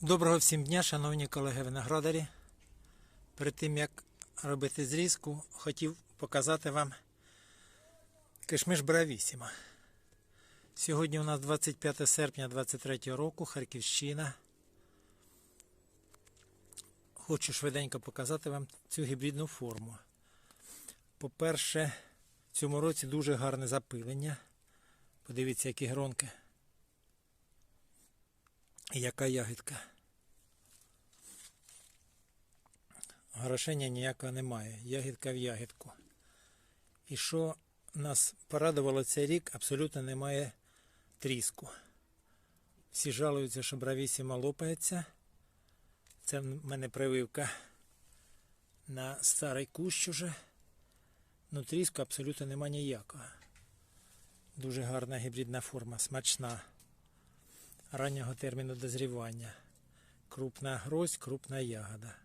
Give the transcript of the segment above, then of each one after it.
Доброго всім дня, шановні колеги виноградарі. Перед тим як робити зрізку, хотів показати вам кишмиш Бравісіма. Сьогодні у нас 25 серпня 23 року, Харківщина. Хочу швиденько показати вам цю гібридну форму. По-перше, в цьому році дуже гарне запилення. Подивіться, які гронки. Яка ягідка. Грошення ніякого немає. Ягідка в ягідку. І що нас порадувало цей рік, абсолютно немає тріску. Всі жалуються, що бравісіма лопається. Це в мене прививка на старий кущ уже. Ну тріску абсолютно нема ніякого. Дуже гарна гібридна форма, смачна раннього терміну дозрівання. Крупна грозь, крупна ягода.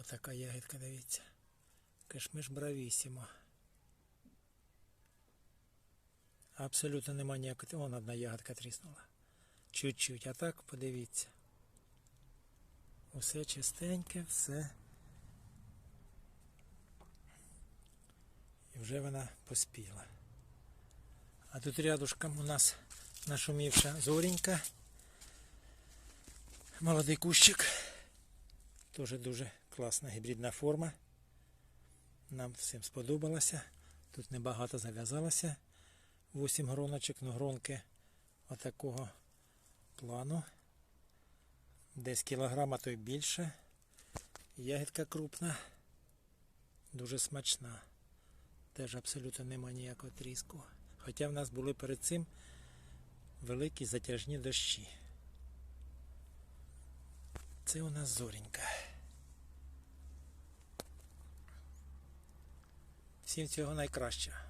Отака ягідка, дивіться. Кишмиш бравісімо. Абсолютно нема ніякої. Вон одна ягодка тріснула. Чуть-чуть. А так подивіться. Усе чистеньке, все. І вже вона поспіла. А тут рядушком у нас нашумівша зорінька. Молодий кущик. Теж дуже класна гібридна форма. Нам всім сподобалося. Тут небагато зав'язалося. 8 гроночок, но гронки отакого плану. Десь кілограма, то й більше. Ягідка крупна, дуже смачна. Теж абсолютно нема ніякого тріску. Хоча в нас були перед цим великі затяжні дощі. Це у нас зорінька. Всім всього найкращого.